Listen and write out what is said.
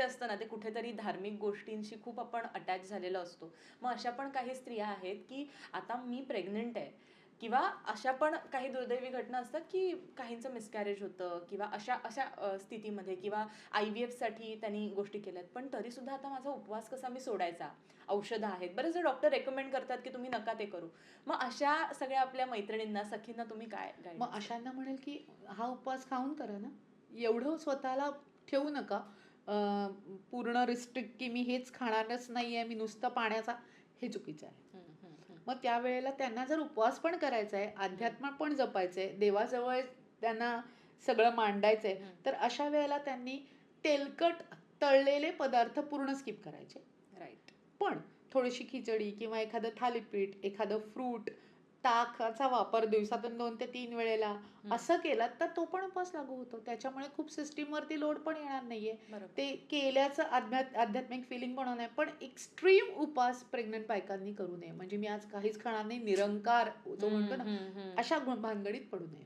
असतं ना ते कुठेतरी धार्मिक गोष्टींशी खूप आपण अटॅच झालेलो असतो. मग अशा पण काही स्त्रिया आहेत की आता मी प्रेग्नंट आहे किंवा अशा पण काही दुर्दैवी घटना असतात की काहींचं मिसकॅरेज होतं किंवा अशा अशा स्थितीमध्ये किंवा आय व्ही एफसाठी त्यांनी गोष्टी केल्यात. पण तरीसुद्धा आता माझा उपवास कसा मी सोडायचा? औषधं आहेत. बरेचसे डॉक्टर रेकमेंड करतात की तुम्ही नका ते करू. मग अशा सगळ्या आपल्या मैत्रिणींना सखींना तुम्ही काय मग अशांना म्हणेल की हा उपवास खाऊन करा ना. एवढं स्वतःला ठेवू नका. पूर्ण रिस्ट्रिक्ट की मी हेच खाणारच नाही आहे मी नुसतं पाण्याचा हे चुकीचं आहे. मग त्यावेळेला त्यांना जर उपवास पण करायचा आहे अध्यात्म पण जपायचं आहे देवाजवळ त्यांना सगळं मांडायचं आहे. तर अशा वेळेला त्यांनी तेलकट तळलेले पदार्थ पूर्ण स्किप करायचे राईट पण थोडीशी खिचडी किंवा एखादं थालीपीठ एखादं फ्रूट ताकाचा वापर दिवसातून दोन ते तीन वेळेला असं केलं तर तो पण उपवास लागू होतो. त्याच्यामुळे खूप सिस्टीमवरती लोड पण येणार नाहीये. ते केल्याचं आध्यात आध्यात्मिक फिलिंग पण होणार पण एक्स्ट्रीम उपास प्रेग्नंट बायकांनी करू नये. म्हणजे मी आज काहीच खाणार नाही निरंकार जो म्हणतो ना. अशा भानगडीत पडू नये.